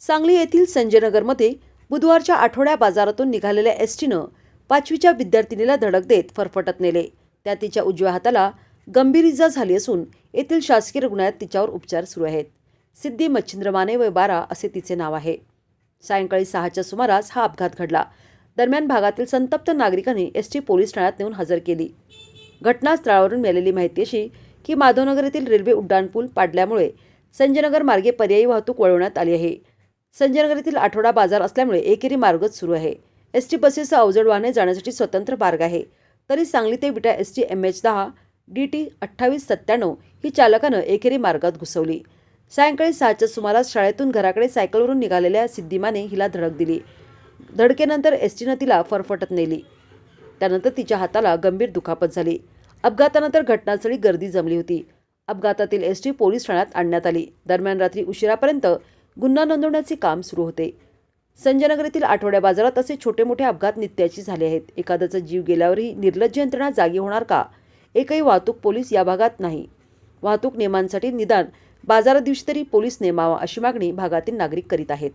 सांगली येथील संजयनगरमध्ये बुधवारच्या आठवड्या बाजारातून निघालेल्या एस टीनं पाचवीच्या विद्यार्थिनीला धडक देत फरफटत नेले. त्या तिच्या उजव्या हाताला गंभीर इजा झाली असून येथील शासकीय रुग्णालयात तिच्यावर उपचार सुरू आहेत. सिद्धी मच्छिंद्र माने वय बारा असे तिचे नाव आहे. सायंकाळी सहाच्या सुमारास हा अपघात घडला. दरम्यान भागातील संतप्त नागरिकांनी एस टी पोलीस ठाण्यात नेऊन हजर केली. घटनास्थळावरून मिळालेली माहिती अशी की माधवनगर येथील रेल्वे उड्डाणपूल पाडल्यामुळे संजयनगर मार्गे पर्यायी वाहतूक वळवण्यात आली आहे. संजयनगर येथील आठवडा बाजार असल्यामुळे एकेरी मार्गच सुरू आहे. एस टी बसेसचा अवजड वाहने जाण्यासाठी स्वतंत्र मार्ग आहे. तरी सांगली ते Vita S T M H दहा डी टी अठ्ठावीस सत्त्याण्णव ही चालकानं एकेरी मार्गात घुसवली. सायंकाळी सहाच्या सुमारास शाळेतून घराकडे सायकलवरून निघालेल्या सिद्धिमाने हिला धडक दिली. धडकेनंतर एस टीनं तिला फरफटत नेली. त्यानंतर तिच्या हाताला गंभीर दुखापत झाली. अपघातानंतर घटनास्थळी गर्दी जमली होती. अपघातातील एस टी पोलीस ठाण्यात आणण्यात आली. दरम्यान रात्री उशिरापर्यंत गुन्हा नोंदवण्याचे काम सुरू होते. संजयनगर येथील आठवड्या बाजारात असे छोटे मोठे अपघात नित्याची झाले आहेत. एखाद्याचा जीव गेल्यावरही निर्लज्ज यंत्रणा जागी होणार का? एकही वाहतूक पोलीस या भागात नाही. वाहतूक नियमांसाठी निदान बाजारा दिवशी तरी पोलीस नेमावा अशी मागणी भागातील नागरिक करीत आहेत.